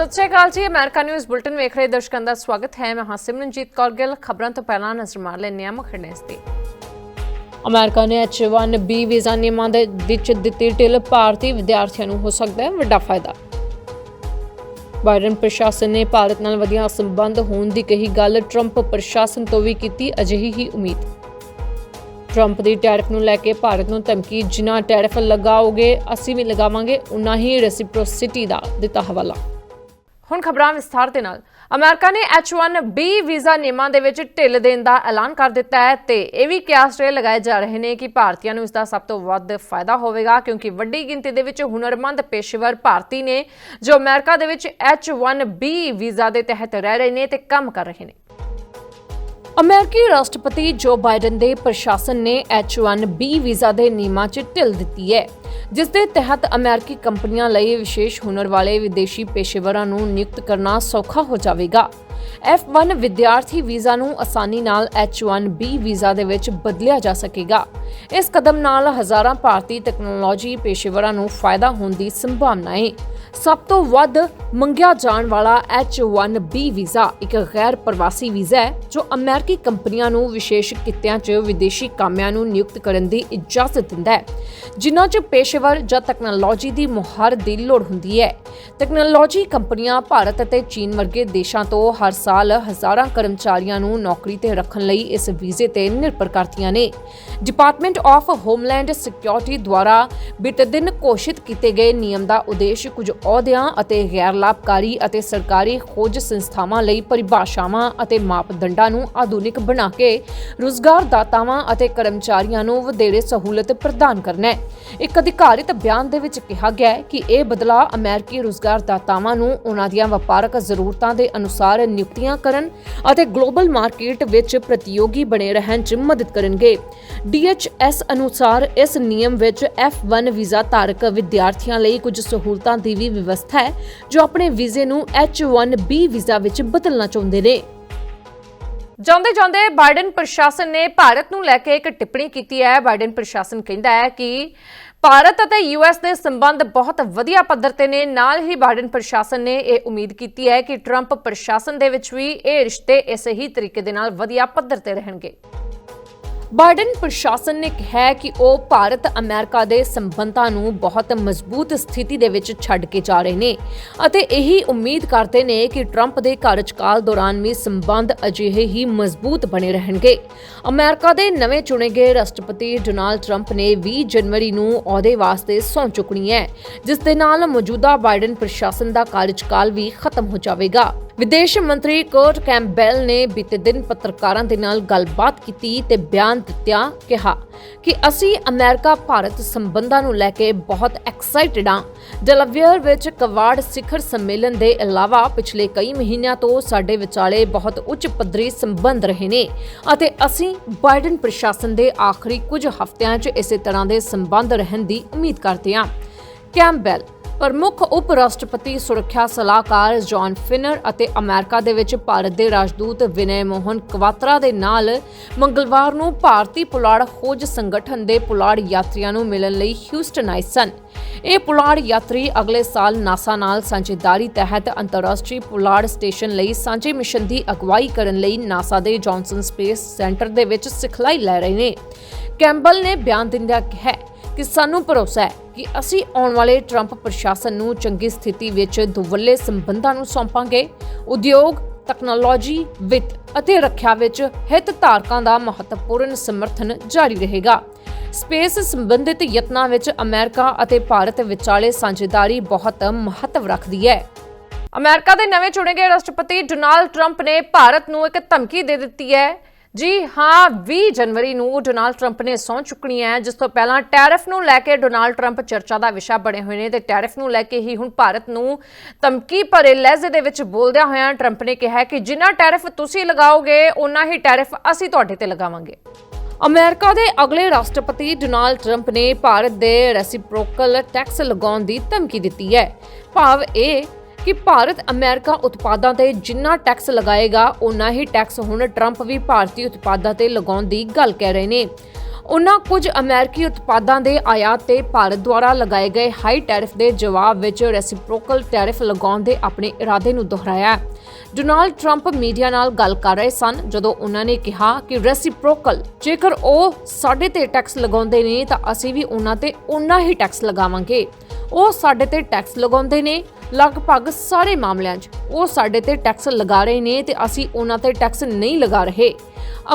ਸਤਿ ਸ਼੍ਰੀ ਅਕਾਲ ਜੀ, America news bulletin ਵੇਖ ਰਹੇ ਦਰਸ਼ਕਾਂ ਦਾ ਸਵਾਗਤ ਹੈ। ਮੈਂ ਹਾਂ ਸਿਮਰਨਜੀਤ ਕੌਰ ਗਿੱਲ। ਖਬਰਾਂ ਤੋਂ ਪਹਿਲਾਂ ਨਜ਼ਰ ਮਾਰ ਲੈਂਦੇ ਹਾਂ ਮੁੱਖ ਹੈਡਲਾਈਨਸ ਤੇ ਅਮਰੀਕਾ ਨੇ H1B ਵੀਜ਼ਾ ਨਿਯਮਾਂ ਦੇ ਵਿੱਚ ਦਿੱਤੀ ਢਿੱਲ। ਭਾਰਤੀ ਵਿਦਿਆਰਥੀਆਂ ਨੂੰ ਹੋ ਸਕਦਾ ਹੈ ਵੱਡਾ ਫਾਇਦਾ। ਬਾਈਡਨ ਪ੍ਰਸ਼ਾਸਨ ਨੇ ਭਾਰਤ ਨਾਲ ਵਧੀਆ ਸੰਬੰਧ ਹੋਣ ਦੀ ਕਹੀ ਗੱਲ। ਟਰੰਪ ਪ੍ਰਸ਼ਾਸਨ ਤੋਂ ਵੀ ਕੀਤੀ ਅਜਿਹੀ ਹੀ ਉਮੀਦ। ਟਰੰਪ ਦੀ ਟੈਰਿਫ ਨੂੰ ਲੈ ਕੇ ਭਾਰਤ ਨੂੰ ਧਮਕੀ ਜਿਨ੍ਹਾਂ ਟੈਰਿਫ ਲਗਾਓਗੇ, ਅਸੀਂ ਵੀ ਲਗਾਵਾਂਗੇ ਉਨਾ ਹੀ ਰੈਸਿਪਰੋਸਿਟੀ ਦਾ ਦਿੱਤਾ ਹਵਾਲਾ। ਹੁਣ ਖਬਰਾਂ ਵਿਸਥਾਰ ਦੇ ਨਾਲ। ਅਮਰੀਕਾ ਨੇ H1B ਵੀਜ਼ਾ ਨਿਯਮਾਂ ਦੇ ਵਿੱਚ ਢਿੱਲ ਦੇਣ ਦਾ ਐਲਾਨ ਕਰ ਦਿੱਤਾ ਹੈ ਤੇ ਇਹ ਵੀ ਕਿਆਸ ਲਗਾਏ ਜਾ ਰਹੇ ਨੇ ਕਿ ਭਾਰਤੀਆਂ ਨੂੰ ਇਸ ਦਾ ਸਭ ਤੋਂ ਵੱਧ ਫਾਇਦਾ ਹੋਵੇਗਾ ਕਿਉਂਕਿ ਵੱਡੀ ਗਿਣਤੀ ਦੇ ਵਿੱਚ ਹੁਨਰਮੰਦ ਪੇਸ਼ੇਵਰ ਭਾਰਤੀ ਨੇ ਜੋ ਅਮਰੀਕਾ ਦੇ ਵਿੱਚ H1B ਵੀਜ਼ਾ ਦੇ ਤਹਿਤ ਰਹਿ ਰਹੇ ਨੇ ਤੇ ਕੰਮ ਕਰ ਰਹੇ ਨੇ। ਅਮਰੀਕੀ ਰਾਸ਼ਟਰਪਤੀ ਜੋ ਬਾਈਡਨ ਦੇ ਪ੍ਰਸ਼ਾਸਨ ਨੇ H1B ਵੀਜ਼ਾ ਦੇ ਨਿਯਮਾਂ 'ਚ ਢਿੱਲ ਦਿੱਤੀ ਹੈ। ਜਿਸ ਦੇ ਤਹਿਤ ਅਮਰੀਕੀ ਕੰਪਨੀਆਂ ਲਈ ਵਿਸ਼ੇਸ਼ ਹੁਨਰ ਵਾਲੇ ਵਿਦੇਸ਼ੀ ਪੇਸ਼ੇਵਰਾਂ ਨੂੰ ਨਿਯੁਕਤ ਕਰਨਾ ਸੌਖਾ ਹੋ ਜਾਵੇਗਾ। F1 ਵਿਦਿਆਰਥੀ ਵੀਜ਼ਾ ਨੂੰ ਆਸਾਨੀ ਨਾਲ H1B ਵੀਜ਼ਾ ਦੇ ਵਿੱਚ ਬਦਲਿਆ ਜਾ ਸਕੇਗਾ। ਇਸ ਕਦਮ ਨਾਲ ਹਜ਼ਾਰਾਂ ਭਾਰਤੀ ਟੈਕਨੋਲੋਜੀ ਪੇਸ਼ੇਵਰਾਂ ਨੂੰ ਫਾਇਦਾ ਹੋਣ ਦੀ ਸੰਭਾਵਨਾ ਹੈ ਸਭ ਤੋਂ ਵੱਧ ਮੰਗਿਆ ਜਾਣ ਵਾਲਾ H1B ਵੀਜ਼ਾ ਇੱਕ ਗੈਰ ਪ੍ਰਵਾਸੀ ਵੀਜ਼ਾ ਹੈ, ਜੋ ਅਮਰੀਕੀ ਕੰਪਨੀਆਂ ਨੂੰ ਵਿਸ਼ੇਸ਼ ਕਿੱਤਿਆਂ 'ਚ ਵਿਦੇਸ਼ੀ ਕਾਮਿਆਂ ਨੂੰ ਨਿਯੁਕਤ ਕਰਨ ਦੀ ਇਜਾਜ਼ਤ ਦਿੰਦਾ ਹੈ, ਜਿਨ੍ਹਾਂ 'ਚ ਪੇਸ਼ੇਵਰ ਜਾਂ ਟੈਕਨੋਲੋਜੀ ਦੀ ਮੁਹਾਰ ਦੀ ਲੋੜ ਹੁੰਦੀ ਹੈ। ਟੈਕਨੋਲੋਜੀ ਕੰਪਨੀਆਂ ਭਾਰਤ ਅਤੇ ਚੀਨ ਵਰਗੇ ਦੇਸ਼ਾਂ ਤੋਂ ਹਰ ਸਾਲ ਹਜ਼ਾਰਾਂ ਕਰਮਚਾਰੀਆਂ ਨੂੰ ਨੌਕਰੀ ਤੇ ਰੱਖਣ ਲਈ ਇਸ ਵੀਜ਼ੇ ਤੇ ਨਿਰਭਰ ਕਰਦੀਆਂ ਨੇ। ਡਿਪਾਰਟਮੈਂਟ ਆਫ ਹੋਮਲੈਂਡ ਸਿਕਿਉਰਿਟੀ ਦੁਆਰਾ ਬੀਤੇ ਦਿਨ ਘੋਸ਼ਿਤ ਕੀਤੇ ਗਏ ਨਿਯਮ ਦਾ ਉਦੇਸ਼ ਕੁਝ ਅਹੁਦਿਆਂ ਅਤੇ ਗੈਰ ਲਾਭਕਾਰੀ ਅਤੇ ਸਰਕਾਰੀ ਖੋਜ ਸੰਸਥਾਵਾਂ ਲਈ ਪਰਿਭਾਸ਼ਾਵਾਂ ਅਤੇ ਮਾਪਦੰਡਾਂ ਨੂੰ ਆਧੁਨਿਕ ਬਣਾ ਕੇ ਰੁਜ਼ਗਾਰਦਾਤਾਵਾਂ ਅਤੇ ਕਰਮਚਾਰੀਆਂ ਨੂੰ ਵਧੇਰੇ ਸਹੂਲਤ ਪ੍ਰਦਾਨ ਕਰਨਾ ਹੈ। ਇੱਕ ਅਧਿਕਾਰਿਤ ਬਿਆਨ ਦੇ ਵਿੱਚ ਕਿਹਾ ਗਿਆ ਹੈ ਕਿ ਇਹ ਬਦਲਾਅ ਅਮਰੀਕੀ ਰੁਜ਼ਗਾਰਦਾਤਾਵਾਂ ਨੂੰ ਉਹਨਾਂ ਦੀਆਂ ਵਪਾਰਕ ਜ਼ਰੂਰਤਾਂ ਦੇ ਅਨੁਸਾਰ ਨਿਯੁਕਤੀਆਂ ਕਰਨ ਅਤੇ ਗਲੋਬਲ ਮਾਰਕੀਟ ਵਿੱਚ ਪ੍ਰਤੀਯੋਗੀ ਬਣੇ ਰਹਿਣ 'ਚ ਮਦਦ ਕਰਨਗੇ। DHS ਅਨੁਸਾਰ ਇਸ ਨਿਯਮ ਵਿੱਚ F1 ਵੀਜ਼ਾ ਧਾਰਕ ਵਿਦਿਆਰਥੀਆਂ ਲਈ ਕੁਝ ਸਹੂਲਤਾਂ ਦੀ ਵੀ ਵਿਵਸਥਾ ਹੈ, ਜੋ ਆਪਣੇ ਵੀਜ਼ੇ ਨੂੰ H1B ਵੀਜ਼ਾ ਵਿੱਚ ਬਦਲਣਾ ਚਾਹੁੰਦੇ ਨੇ। ਜਾਂਦੇ ਜਾਂਦੇ ਬਾਈਡਨ ਪ੍ਰਸ਼ਾਸਨ ਨੇ ਭਾਰਤ ਨੂੰ ਲੈ ਕੇ ਇੱਕ ਟਿੱਪਣੀ ਕੀਤੀ ਹੈ। ਬਾਈਡਨ ਪ੍ਰਸ਼ਾਸਨ ਕਹਿੰਦਾ ਹੈ ਕਿ ਭਾਰਤ ਅਤੇ ਯੂਐਸ ਦੇ ਸੰਬੰਧ ਬਹੁਤ ਵਧੀਆ ਪੱਧਰ ਤੇ ਨੇ। ਨਾਲ ਹੀ ਬਾਈਡਨ ਪ੍ਰਸ਼ਾਸਨ ਨੇ ਇਹ ਉਮੀਦ ਕੀਤੀ ਹੈ ਕਿ ਟਰੰਪ ਪ੍ਰਸ਼ਾਸਨ ਦੇ ਵਿੱਚ ਵੀ ਇਹ ਰਿਸ਼ਤੇ ਇਸੇ ਹੀ ਤਰੀਕੇ ਦੇ ਨਾਲ ਵਧੀਆ ਪੱਧਰ ਤੇ ਰਹਿਣਗੇ। ਬਾਈਡਨ ਪ੍ਰਸ਼ਾਸਨ ਨੇ ਕਿਹਾ ਹੈ ਕਿ ਉਹ ਭਾਰਤ ਅਮਰੀਕਾ ਦੇ ਸੰਬੰਧਾਂ ਨੂੰ ਬਹੁਤ ਮਜ਼ਬੂਤ ਸਥਿਤੀ ਦੇ ਵਿੱਚ ਛੱਡ ਕੇ ਜਾ ਰਹੇ ਨੇ ਅਤੇ ਇਹੀ ਉਮੀਦ ਕਰਦੇ ਨੇ ਕਿ ਟਰੰਪ ਦੇ ਕਾਰਜਕਾਲ ਦੌਰਾਨ ਵੀ ਸੰਬੰਧ ਅਜਿਹੇ ਹੀ ਮਜ਼ਬੂਤ ਬਣੇ ਰਹਿਣਗੇ। ਅਮਰੀਕਾ ਦੇ ਨਵੇਂ ਚੁਣੇ ਗਏ ਰਾਸ਼ਟਰਪਤੀ ਡੋਨਾਲਡ ਟਰੰਪ ਨੇ 20 ਜਨਵਰੀ ਨੂੰ ਅਹੁਦੇ ਵਾਸਤੇ ਸਹੁੰ ਚੁੱਕਣੀ ਹੈ, ਜਿਸ ਦੇ ਨਾਲ ਮੌਜੂਦਾ ਬਾਈਡਨ ਪ੍ਰਸ਼ਾਸਨ ਦਾ ਕਾਰਜਕਾਲ ਵੀ ਖਤਮ ਹੋ ਜਾਵੇਗਾ। ਵਿਦੇਸ਼ ਮੰਤਰੀ ਕੋਟ ਕੈਂਪਬੈਲ ਨੇ ਬੀਤੇ ਦਿਨ ਪੱਤਰਕਾਰਾਂ ਦੇ ਨਾਲ ਗੱਲਬਾਤ ਕੀਤੀ ਤੇ ਬਿਆਨ ਦਿੱਤਿਆਂ ਕਿਹਾ ਕਿ ਅਸੀਂ ਅਮਰੀਕਾ, ਭਾਰਤ ਸੰਬੰਧਾਂ ਨੂੰ ਲੈ ਕੇ ਬਹੁਤ ਐਕਸਾਈਟਿਡ ਹਾਂ। ਡਲਵੇਅਰ ਵਿੱਚ ਕਵਾੜ ਸਿਖਰ ਸੰਮੇਲਨ ਦੇ ਇਲਾਵਾ ਪਿਛਲੇ ਕਈ ਮਹੀਨਿਆਂ ਤੋਂ ਸਾਡੇ ਵਿਚਾਲੇ ਬਹੁਤ ਉੱਚ ਪੱਧਰੀ ਸੰਬੰਧ ਰਹੇ ਨੇ ਅਤੇ ਅਸੀਂ ਬਾਈਡਨ ਪ੍ਰਸ਼ਾਸਨ ਦੇ ਆਖਰੀ ਕੁਝ ਹਫ਼ਤਿਆਂ 'ਚ ਇਸੇ ਤਰ੍ਹਾਂ ਦੇ ਸੰਬੰਧ ਰਹਿਣ ਦੀ ਉਮੀਦ ਕਰਦੇ ਹਾਂ। ਕੈਂਪਬੈਲ ਪ੍ਰਮੁੱਖ ਉਪ ਰਾਸ਼ਟਰਪਤੀ ਸੁਰੱਖਿਆ ਸਲਾਹਕਾਰ ਜੌਨ ਫਿਨਰ ਅਤੇ ਅਮਰੀਕਾ ਦੇ ਵਿੱਚ ਭਾਰਤ ਦੇ ਰਾਜਦੂਤ ਵਿਨੈ ਮੋਹਨ ਕਵਾਤਰਾ ਦੇ ਨਾਲ ਮੰਗਲਵਾਰ ਨੂੰ ਭਾਰਤੀ ਪੁਲਾੜ ਖੋਜ ਸੰਗਠਨ ਦੇ ਪੁਲਾੜ ਯਾਤਰੀਆਂ ਨੂੰ ਮਿਲਣ ਲਈ ਹਿਊਸਟਨ ਆਏ ਸਨ। ਇਹ ਪੁਲਾੜ ਯਾਤਰੀ ਅਗਲੇ ਸਾਲ ਨਾਸਾ ਨਾਲ ਸਾਂਝੇਦਾਰੀ ਤਹਿਤ ਅੰਤਰਰਾਸ਼ਟਰੀ ਪੁਲਾੜ ਸਟੇਸ਼ਨ ਲਈ ਸਾਂਝੇ ਮਿਸ਼ਨ ਦੀ ਅਗਵਾਈ ਕਰਨ ਲਈ ਨਾਸਾ ਦੇ ਜੌਨਸਨ ਸਪੇਸ ਸੈਂਟਰ ਦੇ ਵਿੱਚ ਸਿਖਲਾਈ ਲੈ ਰਹੇ ਨੇ। ਕੈਂਬਲ ਨੇ ਬਿਆਨ ਦਿੰਦਿਆਂ ਕਿਹਾ ਕਿ ਸਾਨੂੰ ਭਰੋਸਾ ਹੈ ਕਿ ਅਸੀਂ ਆਉਣ ਵਾਲੇ ਟਰੰਪ ਪ੍ਰਸ਼ਾਸਨ ਨੂੰ ਚੰਗੀ ਸਥਿਤੀ ਵਿੱਚ ਦੁਵੱਲੇ ਸੰਬੰਧਾਂ ਨੂੰ ਸੌਂਪਾਂਗੇ। ਉਦਯੋਗ ਤਕਨਾਲੋਜੀ ਵਿੱਤ ਅਤੇ ਰੱਖਿਆ ਵਿੱਚ ਹਿੱਤ ਧਾਰਕਾਂ ਦਾ ਮਹੱਤਵਪੂਰਨ ਸਮਰਥਨ ਜਾਰੀ ਰਹੇਗਾ। ਸਪੇਸ ਸੰਬੰਧਿਤ ਯਤਨਾਂ ਵਿੱਚ ਅਮਰੀਕਾ ਅਤੇ ਭਾਰਤ ਵਿਚਾਲੇ ਸਾਂਝੇਦਾਰੀ ਬਹੁਤ ਮਹੱਤਵ ਰੱਖਦੀ ਹੈ। ਅਮਰੀਕਾ ਦੇ ਨਵੇਂ ਚੁਣੇ ਗਏ ਰਾਸ਼ਟਰਪਤੀ ਡੋਨਾਲਡ ਟਰੰਪ ਨੇ ਭਾਰਤ ਨੂੰ ਇੱਕ ਧਮਕੀ ਦੇ ਦਿੱਤੀ ਹੈ। ਜੀ ਹਾਂ 20 ਜਨਵਰੀ ਨੂੰ ਡੋਨਾਲਡ ਟਰੰਪ ਨੇ ਸਹੁੰ ਚੁੱਕਣੀ ਹੈ, ਜਿਸ ਤੋਂ ਪਹਿਲਾਂ ਟੈਰਿਫ ਨੂੰ ਲੈ ਕੇ ਡੋਨਾਲਡ ਟਰੰਪ ਚਰਚਾ ਦਾ ਵਿਸ਼ਾ ਬਣੇ ਹੋਏ ਨੇ ਤੇ ਟੈਰਿਫ ਨੂੰ ਲੈ ਕੇ ਹੀ ਹੁਣ ਭਾਰਤ ਨੂੰ ਧਮਕੀ ਭਰੇ ਲਹਿਜ਼ੇ ਦੇ ਵਿੱਚ ਬੋਲਦਿਆਂ ਹੋਇਆਂ ਟਰੰਪ ਨੇ ਕਿਹਾ ਕਿ ਜਿੰਨਾ ਟੈਰਿਫ ਤੁਸੀਂ ਲਗਾਓਗੇ ਉਨਾ ਹੀ ਟੈਰਿਫ ਅਸੀਂ ਤੁਹਾਡੇ ਤੇ ਲਗਾਵਾਂਗੇ। ਅਮਰੀਕਾ ਦੇ ਅਗਲੇ ਰਾਸ਼ਟਰਪਤੀ ਡੋਨਾਲਡ ਟਰੰਪ ਨੇ ਭਾਰਤ ਦੇ ਰੈਸਿਪਰੋਕਲ ਟੈਕਸ ਲਗਾਉਣ ਦੀ ਧਮਕੀ ਦਿੱਤੀ ਹੈ। ਭਾਵ ਇਹ ਕਿ ਭਾਰਤ ਅਮਰੀਕਾ ਉਤਪਾਦਾਂ ਤੇ ਜਿੰਨਾ ਟੈਕਸ ਲਗਾਏਗਾ ਉਨਾ ਹੀ ਟੈਕਸ ਹੁਣ ਟਰੰਪ ਵੀ ਭਾਰਤੀ ਉਤਪਾਦਾਂ ਤੇ ਲਗਾਉਣ ਦੀ ਗੱਲ ਕਹਿ ਰਹੇ ਨੇ। ਉਹਨਾਂ ਕੁਝ ਅਮਰੀਕੀ ਉਤਪਾਦਾਂ ਦੇ ਆਯਾਤ ਤੇ ਭਾਰਤ ਦੁਆਰਾ ਲਗਾਏ ਗਏ ਹਾਈ ਟੈਰਿਫ ਦੇ ਜਵਾਬ ਵਿੱਚ ਰੈਸਿਪਰੋਕਲ ਟੈਰਿਫ ਲਗਾਉਣ ਦੇ ਆਪਣੇ ਇਰਾਦੇ ਨੂੰ ਦੁਹਰਾਇਆ। ਡੋਨਾਲਡ ਟਰੰਪ ਮੀਡੀਆ ਨਾਲ ਗੱਲ ਕਰ ਰਹੇ ਸਨ, ਜਦੋਂ ਉਹਨਾਂ ਨੇ ਕਿਹਾ ਕਿ ਰੈਸੀਪ੍ਰੋਕਲ, ਜੇਕਰ ਉਹ ਸਾਡੇ ਤੇ ਟੈਕਸ ਲਗਾਉਂਦੇ ਨੇ ਤਾਂ ਅਸੀਂ ਵੀ ਉਹਨਾਂ ਤੇ ਉਨਾ ਹੀ ਟੈਕਸ ਲਗਾਵਾਂਗੇ। ਉਹ ਸਾਡੇ ਤੇ ਟੈਕਸ ਲਗਾਉਂਦੇ ਨੇ ਲਗਭਗ ਸਾਰੇ ਮਾਮਲਿਆਂ 'ਚ। ਉਹ ਸਾਡੇ ਤੇ ਟੈਕਸ ਲਗਾ ਰਹੇ ਨੇ ਤੇ ਅਸੀਂ ਉਹਨਾਂ ਤੇ ਟੈਕਸ ਨਹੀਂ ਲਗਾ ਰਹੇ।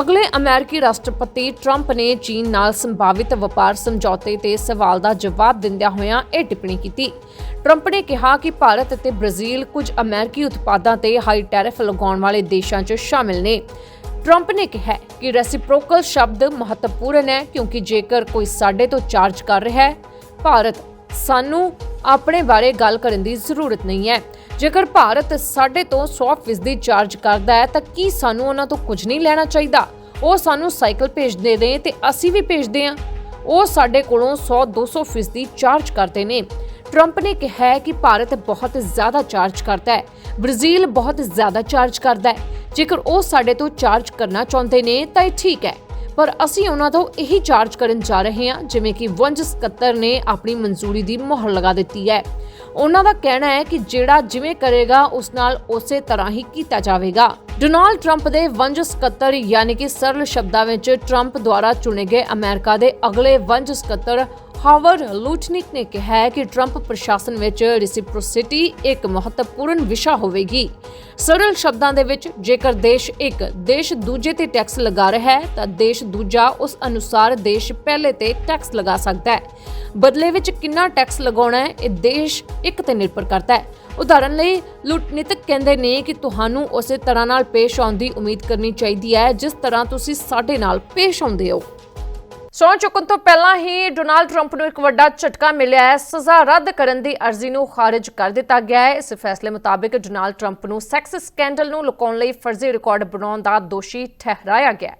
ਅਗਲੇ ਅਮਰੀਕੀ ਰਾਸ਼ਟਰਪਤੀ ਟਰੰਪ ਨੇ ਚੀਨ ਨਾਲ ਸੰਭਾਵਿਤ ਵਪਾਰ ਸਮਝੌਤੇ ਤੇ ਸਵਾਲ ਦਾ ਜਵਾਬ ਦਿੰਦਿਆਂ ਹੋਇਆਂ ਇਹ ਟਿੱਪਣੀ ਕੀਤੀ। ਟਰੰਪ ਨੇ ਕਿਹਾ ਕਿ ਭਾਰਤ ਅਤੇ ਬ੍ਰਾਜ਼ੀਲ ਕੁਝ ਅਮਰੀਕੀ ਉਤਪਾਦਾਂ ਤੇ ਹਾਈ ਟੈਰਿਫ ਲਗਾਉਣ ਵਾਲੇ ਦੇਸ਼ਾਂ 'ਚ ਸ਼ਾਮਿਲ ਨੇ। ਟਰੰਪ ਨੇ ਕਿਹਾ ਕਿ ਰੈਸਿਪਰੋਕਲ ਸ਼ਬਦ ਮਹੱਤਵਪੂਰਨ ਹੈ ਕਿਉਂਕਿ ਜੇਕਰ ਕੋਈ ਸਾਡੇ ਤੋਂ ਚਾਰਜ ਕਰ ਰਿਹਾ ਹੈ, ਭਾਰਤ ਸਾਨੂੰ ਆਪਣੇ ਬਾਰੇ ਗੱਲ ਕਰਨ ਦੀ ਜ਼ਰੂਰਤ ਨਹੀਂ ਹੈ। ਜੇਕਰ ਭਾਰਤ ਸਾਡੇ ਤੋਂ 100% ਚਾਰਜ ਕਰਦਾ ਹੈ, ਤਾਂ ਕੀ ਸਾਨੂੰ ਉਹਨਾਂ ਤੋਂ ਕੁਝ ਨਹੀਂ ਲੈਣਾ ਚਾਹੀਦਾ? ਉਹ ਸਾਨੂੰ ਸਾਈਕਲ ਭੇਜਦੇ ਨੇ ਤੇ ਅਸੀਂ ਵੀ ਭੇਜਦੇ ਹਾਂ। ਉਹ ਸਾਡੇ ਕੋਲੋਂ 100 200% ਚਾਰਜ ਕਰਦੇ ਨੇ। ਟਰੰਪ ਨੇ ਕਿਹਾ ਹੈ ਕਿ ਭਾਰਤ ਬਹੁਤ ਜ਼ਿਆਦਾ ਚਾਰਜ ਕਰਦਾ ਹੈ। ਬ੍ਰਾਜ਼ੀਲ ਬਹੁਤ ਜ਼ਿਆਦਾ ਚਾਰਜ ਕਰਦਾ ਹੈ। ਜੇਕਰ ਉਹ ਸਾਡੇ ਤੋਂ ਚਾਰਜ ਕਰਨਾ ਚਾਹੁੰਦੇ ਨੇ, ਤਾਂ ਇਹ ਠੀਕ ਹੈ। ਪਰ ਅਸੀਂ ਉਹਨਾਂ ਤੋਂ ਇਹੀ ਚਾਰਜ ਕਰਨ ਜਾ ਰਹੇ ਹਾਂ, ਜਿਵੇਂ ਕਿ ਵੰਜ ਸਕੱਤਰ ਨੇ ਆਪਣੀ ਮਨਜ਼ੂਰੀ ਦੀ ਮੋਹਰ ਲਗਾ ਦਿੱਤੀ ਹੈ। ਉਹਨਾਂ ਦਾ ਕਹਿਣਾ ਹੈ ਕਿ ਜਿਹੜਾ ਜਿਵੇਂ ਕਰੇਗਾ, ਉਸ ਨਾਲ ਉਸੇ ਤਰ੍ਹਾਂ ਹੀ ਕੀਤਾ ਜਾਵੇਗਾ। ਡੋਨਾਲਡ ਟਰੰਪ ਦੇ ਵੰਜ ਸਕੱਤਰ ਯਾਨੀ ਕਿ ਸਰਲ ਸ਼ਬਦਾਂ ਵਿੱਚ ਟਰੰਪ ਦੁਆਰਾ ਚੁਣੇ ਗਏ ਅਮਰੀਕਾ ਦੇ ਅਗਲੇ ਵੰਜ ਸਕੱਤਰ ਹਾਵਰਡ ਲੂਟਨਿਕ ਨੇ ਕਿਹਾ ਹੈ ਕਿ ਟਰੰਪ ਪ੍ਰਸ਼ਾਸਨ ਵਿੱਚ ਰੈਸਿਪਰੋਸਿਟੀ ਇੱਕ ਮਹੱਤਵਪੂਰਨ ਵਿਸ਼ਾ ਹੋਵੇਗੀ। ਸਰਲ ਸ਼ਬਦਾਂ ਦੇ ਵਿੱਚ ਜੇਕਰ ਦੇਸ਼ ਇੱਕ ਦੇਸ਼ ਦੂਜੇ ਤੇ ਟੈਕਸ ਲਗਾ ਰਿਹਾ ਹੈ, ਤਾਂ ਦੇਸ਼ ਦੂਜਾ ਉਸ ਅਨੁਸਾਰ ਦੇਸ਼ ਪਹਿਲੇ ਤੇ ਟੈਕਸ ਲਗਾ ਸਕਦਾ ਹੈ। ਬਦਲੇ ਵਿੱਚ ਕਿੰਨਾ ਟੈਕਸ ਲਗਾਉਣਾ ਹੈ, ਇਹ ਦੇਸ਼ ਇੱਕ ਤੇ ਨਿਰਭਰ ਕਰਦਾ ਹੈ। ਉਦਾਹਰਨ ਲਈ ਲੁਟਨੀਤਕ ਕਹਿੰਦੇ ਨੇ ਕਿ ਤੁਹਾਨੂੰ ਉਸੇ ਤਰ੍ਹਾਂ ਨਾਲ ਪੇਸ਼ ਆਉਣ ਦੀ ਉਮੀਦ ਕਰਨੀ ਚਾਹੀਦੀ ਹੈ। ਜਿਸ ਤਰ੍ਹਾਂ ਤੁਸੀਂ ਸਾਡੇ ਨਾਲ ਪੇਸ਼ ਆਉਂਦੇ ਹੋ। ਸਹੁੰ ਚੁੱਕਣ ਤੋਂ ਪਹਿਲਾਂ ਹੀ ਡੋਨਾਲਡ ਟਰੰਪ ਨੂੰ ਇੱਕ ਵੱਡਾ ਝਟਕਾ ਮਿਲਿਆ ਹੈ। ਸਜ਼ਾ ਰੱਦ ਕਰਨ ਦੀ ਅਰਜ਼ੀ ਨੂੰ ਖਾਰਜ ਕਰ ਦਿੱਤਾ ਗਿਆ ਹੈ। ਇਸ ਫੈਸਲੇ ਮੁਤਾਬਕ ਡੋਨਾਲਡ ਟਰੰਪ ਨੂੰ ਸੈਕਸ ਸਕੈਂਡਲ ਨੂੰ ਲੁਕਾਉਣ ਲਈ ਫਰਜ਼ੀ ਰਿਕਾਰਡ ਬਣਾਉਣ ਦਾ ਦੋਸ਼ੀ ਠਹਿਰਾਇਆ ਗਿਆ ਹੈ।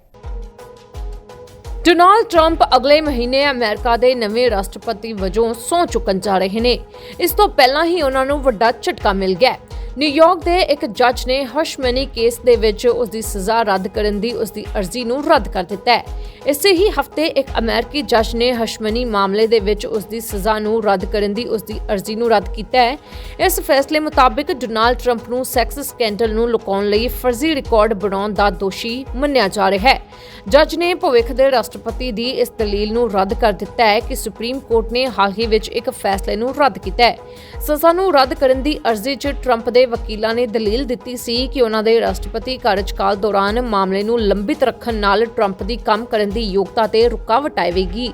ਡੋਨਾਲਡ ਟਰੰਪ ਅਗਲੇ ਮਹੀਨੇ ਅਮਰੀਕਾ ਦੇ ਨਵੇਂ ਰਾਸ਼ਟਰਪਤੀ ਵਜੋਂ ਸਹੁੰ ਚੁੱਕਣ ਜਾ ਰਹੇ ਨੇ। ਇਸ ਤੋਂ ਪਹਿਲਾਂ ਹੀ ਉਹਨਾਂ ਨੂੰ ਵੱਡਾ ਝਟਕਾ ਮਿਲ ਗਿਆ ਨਿਊਯਾਰਕ ਦੇ ਇੱਕ ਜੱਜ ਨੇ ਹਸ਼ਮਨੀ ਕੇਸ ਦੇ ਵਿੱਚ ਉਸ ਦੀ ਸਜ਼ਾ ਰੱਦ ਕਰਨ ਦੀ ਉਸ ਦੀ ਅਰਜ਼ੀ ਨੂੰ ਰੱਦ ਕਰ ਦਿੱਤਾ ਹੈ। ਇਸੇ ਹੀ ਹਫ਼ਤੇ ਇੱਕ ਅਮਰੀਕੀ ਜੱਜ ਨੇ ਹਸ਼ਮਨੀ ਮਾਮਲੇ ਦੇ ਵਿੱਚ ਉਸ ਦੀ ਸਜ਼ਾ ਨੂੰ ਰੱਦ ਕਰਨ ਦੀ ਉਸ ਦੀ ਅਰਜ਼ੀ ਨੂੰ ਰੱਦ ਕੀਤਾ ਹੈ। ਇਸ ਫੈਸਲੇ ਮੁਤਾਬਕ ਡੋਨਾਲਡ ਟਰੰਪ ਨੂੰ ਸੈਕਸ ਸਕੈਂਡਲ ਨੂੰ ਲੁਕਾਉਣ ਲਈ ਫਰਜ਼ੀ ਰਿਕਾਰਡ ਬਣਾਉਣ ਦਾ ਦੋਸ਼ੀ ਮੰਨਿਆ ਜਾ ਰਿਹਾ ਹੈ। ਜੱਜ ਨੇ ਭਵਿੱਖ ਦੇ ਰਾਸ਼ਟਰਪਤੀ ਦੀ ਇਸ ਦਲੀਲ ਨੂੰ ਰੱਦ ਕਰ ਦਿੱਤਾ ਹੈ ਕਿ ਸੁਪਰੀਮ ਕੋਰਟ ਨੇ ਹਾਲ ਹੀ ਵਿੱਚ ਇੱਕ ਫੈਸਲੇ ਨੂੰ ਰੱਦ ਕੀਤਾ ਹੈ। ਸਜ਼ਾ ਨੂੰ ਰੱਦ ਕਰਨ ਦੀ ਅਰਜ਼ੀ 'ਚ ਟਰੰਪ ਦੇ ਵਕੀਲਾਂ ਨੇ ਦਲੀਲ ਦਿੱਤੀ ਸੀ ਕਿ ਉਹਨਾਂ ਦੇ ਰਾਸ਼ਟਰਪਤੀ ਕਾਰਜਕਾਲ ਦੌਰਾਨ ਮਾਮਲੇ ਨੂੰ ਲੰਬਿਤ ਰੱਖਣ ਨਾਲ ਟਰੰਪ ਦੀ ਕੰਮ ਕਰਨ ਦੀ ਯੋਗਤਾ ਤੇ ਰੁਕਾਵਟ ਆਵੇਗੀ।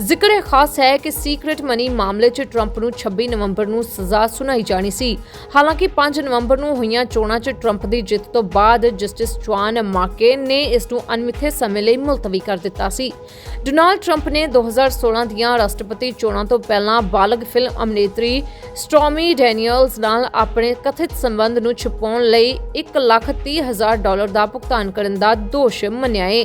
ਜ਼ਿਕਰ ਖਾਸ ਹੈ ਕਿ ਸੀਕ੍ਰੇਟ ਮਨੀ ਮਾਮਲੇ 'ਚ ਟਰੰਪ ਨੂੰ 26 ਨਵੰਬਰ ਨੂੰ ਸਜ਼ਾ ਸੁਣਾਈ ਜਾਣੀ ਸੀ। ਹਾਲਾਂਕਿ 5 ਨਵੰਬਰ ਨੂੰ ਹੋਈਆਂ ਚੋਣਾਂ 'ਚ ਟਰੰਪ ਦੀ ਜਿੱਤ ਤੋਂ ਬਾਅਦ ਜਸਟਿਸ ਚੁਆਨ ਮਾਕੇਨ ਨੇ ਇਸ ਨੂੰ ਅਨਮਿੱਥੇ ਸਮੇਂ ਲਈ ਮੁਲਤਵੀ ਕਰ ਦਿੱਤਾ ਸੀ। ਡੋਨਾਲਡ ਟਰੰਪ ਨੇ 2016 ਦੀਆਂ ਰਾਸ਼ਟਰਪਤੀ ਚੋਣਾਂ ਤੋਂ ਪਹਿਲਾਂ ਬਾਲਗ ਫਿਲਮ ਅਭਿਨੇਤਰੀ ਸਟੋਮੀ ਡੈਨੀਅਲਸ ਨਾਲ ਆਪਣੇ ਕਥਿਤ ਸੰਬੰਧ ਨੂੰ ਛੁਪਾਉਣ ਲਈ 1,30,000 ਡਾਲਰ ਦਾ ਭੁਗਤਾਨ ਕਰਨ ਦਾ ਦੋਸ਼ ਮੰਨਿਆ ਹੈ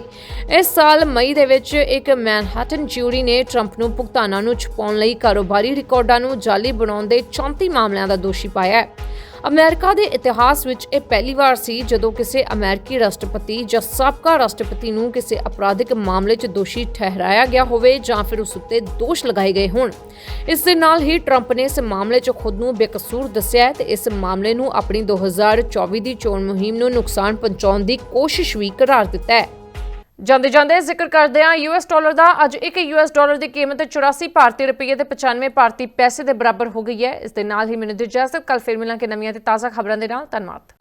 ਇਸ ਸਾਲ ਮਈ ਦੇ ਵਿੱਚ ਇੱਕ ਮੈਨਹਟਨ ਜਿਊਰੀ ਨੇ ਟਰੰਪ ਨੂੰ ਭੁਗਤਾਨਾਂ ਨੂੰ ਛੁਪਾਉਣ ਲਈ ਕਾਰੋਬਾਰੀ ਰਿਕਾਰਡਾਂ ਨੂੰ ਜਾਅਲੀ ਬਣਾਉਣ ਦੇ 34 ਮਾਮਲਿਆਂ ਦਾ ਦੋਸ਼ੀ ਪਾਇਆ ਹੈ। ਅਮਰੀਕਾ ਦੇ ਇਤਿਹਾਸ ਵਿੱਚ ਇਹ ਪਹਿਲੀ ਵਾਰ ਸੀ ਜਦੋਂ ਕਿਸੇ ਅਮਰੀਕੀ ਰਾਸ਼ਟਰਪਤੀ ਜਾਂ ਸਾਬਕਾ ਰਾਸ਼ਟਰਪਤੀ ਨੂੰ ਕਿਸੇ ਅਪਰਾਧਿਕ ਮਾਮਲੇ 'ਚ ਦੋਸ਼ੀ ਠਹਿਰਾਇਆ ਗਿਆ ਹੋਵੇ ਜਾਂ ਫਿਰ ਉਸ ਉੱਤੇ ਦੋਸ਼ ਲਗਾਏ ਗਏ ਹੋਣ। ਇਸ ਦੇ ਨਾਲ ਹੀ ਟਰੰਪ ਨੇ ਇਸ ਮਾਮਲੇ 'ਚ ਖੁਦ ਨੂੰ ਬੇਕਸੂਰ ਦੱਸਿਆ ਹੈ ਤੇ ਇਸ ਮਾਮਲੇ ਨੂੰ ਆਪਣੀ 2024 ਦੀ ਚੋਣ ਮੁਹਿੰਮ ਨੂੰ ਨੁਕਸਾਨ ਪਹੁੰਚਾਉਣ ਦੀ ਕੋਸ਼ਿਸ਼ ਵੀ ਕਰਾਰ ਦਿੱਤਾ ਹੈ। ਜਾਂਦੇ ਜਾਂਦੇ ਜ਼ਿਕਰ ਕਰਦੇ ਹਾਂ ਯੂਐਸ ਡਾਲਰ ਦਾ ਅੱਜ ਇੱਕ ਯੂਐਸ ਡਾਲਰ ਦੀ ਕੀਮਤ 84 ਭਾਰਤੀ ਰੁਪਏ ਤੇ 95 ਭਾਰਤੀ ਪੈਸੇ ਦੇ ਬਰਾਬਰ ਹੋ ਗਈ ਹੈ। ਇਸ ਦੇ ਨਾਲ ਹੀ ਮੈਨੂੰ ਦੀ ਇਜਾਜ਼ਤ ਕੱਲ ਫਿਰ ਮਿਲਾਂਗੇ ਨਵੀਆਂ ਤੇ ਤਾਜ਼ਾ ਖਬਰਾਂ ਦੇ ਨਾਲ। ਧੰਨਵਾਦ।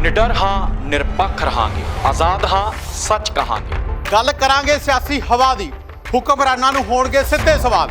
ਨਿਡਰ ਹਾਂ ਨਿਰਪੱਖ ਰਹਾਂਗੇ। ਆਜ਼ਾਦ ਹਾਂ ਸੱਚ ਕਹਾਂਗੇ। ਗੱਲ ਕਰਾਂਗੇ ਸਿਆਸੀ ਹਵਾ ਦੀ। ਹੁਕਮਰਾਨਾਂ ਨੂੰ ਹੋਣਗੇ ਸਿੱਧੇ ਸਵਾਲ।